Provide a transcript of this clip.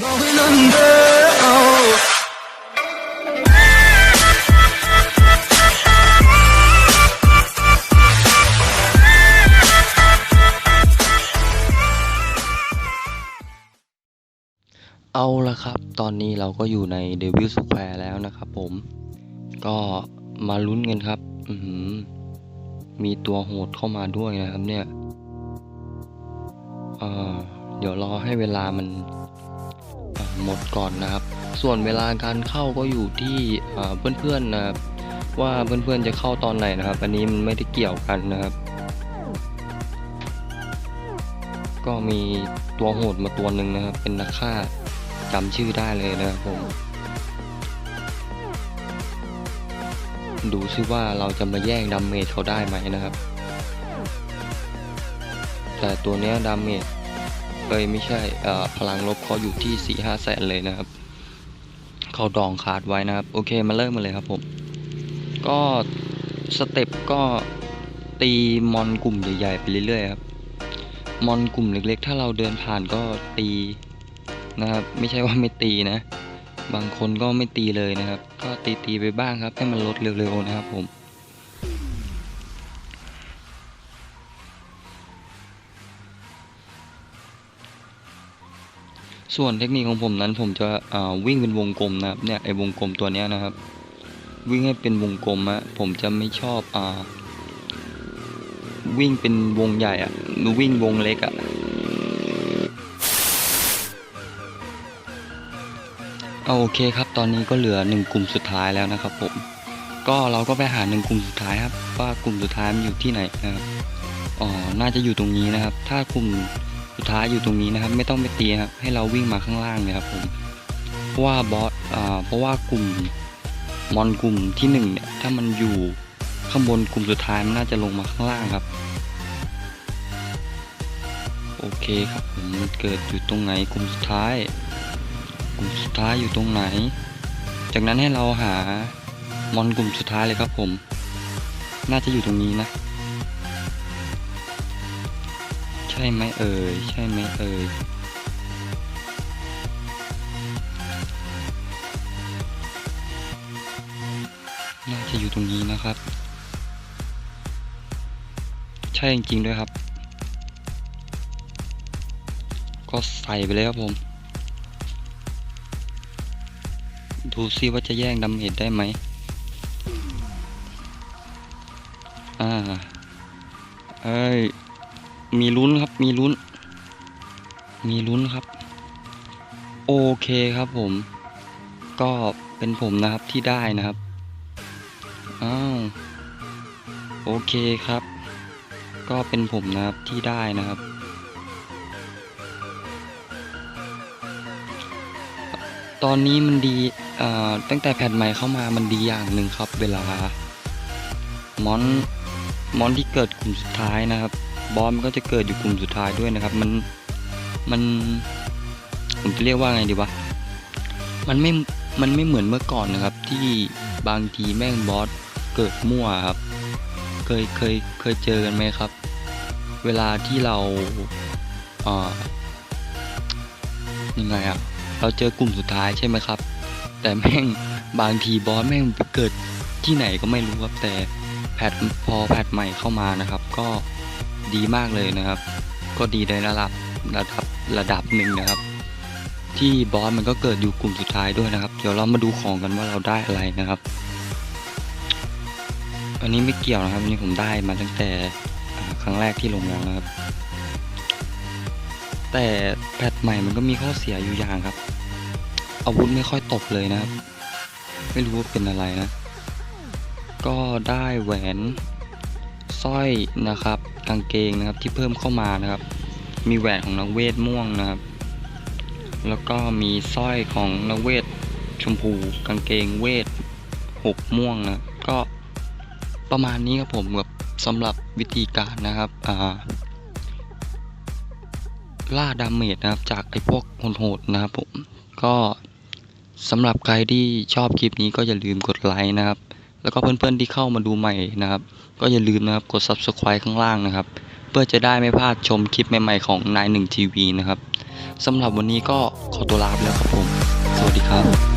เอาละครับ ตอนนี้เราก็อยู่ในเดวิลสแควร์แล้วนะครับผม ก็มาลุ้นกันครับ อืมีตัวโหดเข้ามาด้วยนะครับเนี่ยเเดี๋ยวรอให้เวลามัน หมดก่อนนะครับ ส่วนเวลาการเข้าก็อยู่ที่เพื่อนๆนะครับว่าเพื่อนๆจะเข้าตอนไหนนะครับ อันนี้มันไม่ได้เกี่ยวกันนะครับ ก็มีตัวโหดมาตัวหนึ่งนะครับ เป็นนักฆ่าจำชื่อได้เลยนะครับผมดูซิว่าเราจะมาแย่งดาเมจเขาได้ไหมนะครับ แต่ตัวเนี้ยดาเมจ เอ้ยไม่ใช่พลังลบเขาอยู่ที่4ี่ห้าแสนเลยนะครับเขาดองคาดไว้นะครับ โอเคมาเริ่มมาเลยครับผม ก็สเต็ปก็ตีมอนกลุ่มใหญ่ๆไปเรื่อยๆครับมอนกลุ่มเล็กๆ ถ้าเราเดินผ่านก็ตีนะครับ ไม่ใช่ว่าไม่ตีนะ บางคนก็ไม่ตีเลยนะครับ ก็ตีตีๆไปบ้างครับ ให้มันลดเร็วๆนะครับผม ส่วนเทคนิคของผมนั้นผมจะวิ่งเป็นวงกลมนะครับเนี่ยไอ้วงกลมตัวนี้นะครับ วิ่งให้เป็นวงกลมอะผมจะไม่ชอบอ่าวิ่งเป็นวงใหญ่อะหรือวิ่งวงเล็กอะโอเคครับ ตอนนี้ก็เหลือหนึ่งกลุ่มสุดท้ายแล้วนะครับผม ก็เราก็ไปหาหนึ่งกลุ่มสุดท้ายครับ ว่ากลุ่มสุดท้ายมันอยู่ที่ไหนนะครับ อ๋อ น่าจะอยู่ตรงนี้นะครับ ถ้ากลุ่ม สุดท้ายอยู่ตรงนี้นะครับ ไม่ต้องไปตีครับให้เราวิ่งมาข้างล่างเลยครับผมเพราะว่าบอสอ่าเพราะว่ากลุ่มมอนกลุ่มที่หนึ่งเนี่ยถ้ามันอยู่ข้างบนกลุ่มสุดท้ายมันน่าจะลงมาข้างล่างครับ โอเคครับผมมันเกิดอยู่ตรงไหนกลุ่มสุดท้าย กลุ่มสุดท้ายอยู่ตรงไหน จากนั้นให้เราหามอนกลุ่มสุดท้ายเลยครับผม น่าจะอยู่ตรงนี้นะ ช่ไหมเอ่ย ใช่ไหมเอ่ย น่าจะอยู่ตรงนี้นะครับ ใช่จริงๆด้วยครับ ก็ใส่ไปเลยครับผม ดูซิว่าจะแย่งดาเมจได้ไหม อ่า เอ้ย มีลุ้นครับ มีลุ้น มีลุ้นครับ โอเคครับผม ก็เป็นผมนะครับที่ได้นะครับ อ้าว โอเคครับ ก็เป็นผมนะครับที่ได้นะครับ ตอนนี้มันดีอ่อตั้งแต่แพทใหม่เข้ามามันดีอย่างหนึ่งครับ เวลามอนมอนที่เกิดกลุ่มสุดท้ายนะครับ บอสมันก็จะเกิดอยู่กลุ่มสุดท้ายด้วยนะครับ มันมันผมจะเรียกว่าไงดีวะมันไม่มันไม่เหมือนเมื่อก่อนนะครับ ที่บางทีแม่งบอสเกิดมั่วครับ เคยเคยเคยเจอกันไหมครับ เวลาที่เราเอ่อยังไงอะเราเจอกลุ่มสุดท้ายใช่ไหมครับ แต่แม่งบางทีบอสแม่งไปเกิดที่ไหนก็ไม่รู้ครับแต่แพทพอแพทใหม่เข้ามานะครับ ก็ ดีมากเลยนะครับ ก็ดีในระดับระดับระดับหนึ่งนะครับ ที่บอสมันก็เกิดอยู่กลุ่มสุดท้ายด้วยนะครับ เดี๋ยวเรามาดูของกันว่าเราได้อะไรนะครับ อันนี้ไม่เกี่ยวนะครับอันนี้ผมได้มาตั้งแต่ครั้งแรกที่ลงแล้วนะครับ แต่แพทใหม่มันก็มีข้อเสียอยู่อย่างครับ อาวุธไม่ค่อยตบเลยนะครับ ไม่รู้ว่าเป็นอะไรนะ ก็ได้แหวน สร้อยนะครับ กางเกงนะครับที่เพิ่มเข้ามานะครับ มีแหวนของนักเวทม่วงนะครับ แล้วก็มีสร้อยของนักเวทชมพู กางเกงเวทหกม่วงนะก็ประมาณนี้ครับผมกับสำหรับวิธีการนะครับอ่าล่าดาเมจนะครับจากไอ้พวกโหดๆนะครับผมก็สำหรับใครที่ชอบคลิปนี้ก็อย่าลืมกดไลค์นะครับ แล้วก็เพื่อนๆที่เข้ามาดูใหม่นะครับ ก็อย่าลืมนะครับกด subscribe ข้างล่างนะครับ เพื่อจะได้ไม่พลาดชมคลิปใหม่ๆของนายหนึ่งทีวีนะครับสำหรับวันนี้ก็ขอตัวลาไปแล้วครับผม สวัสดีครับ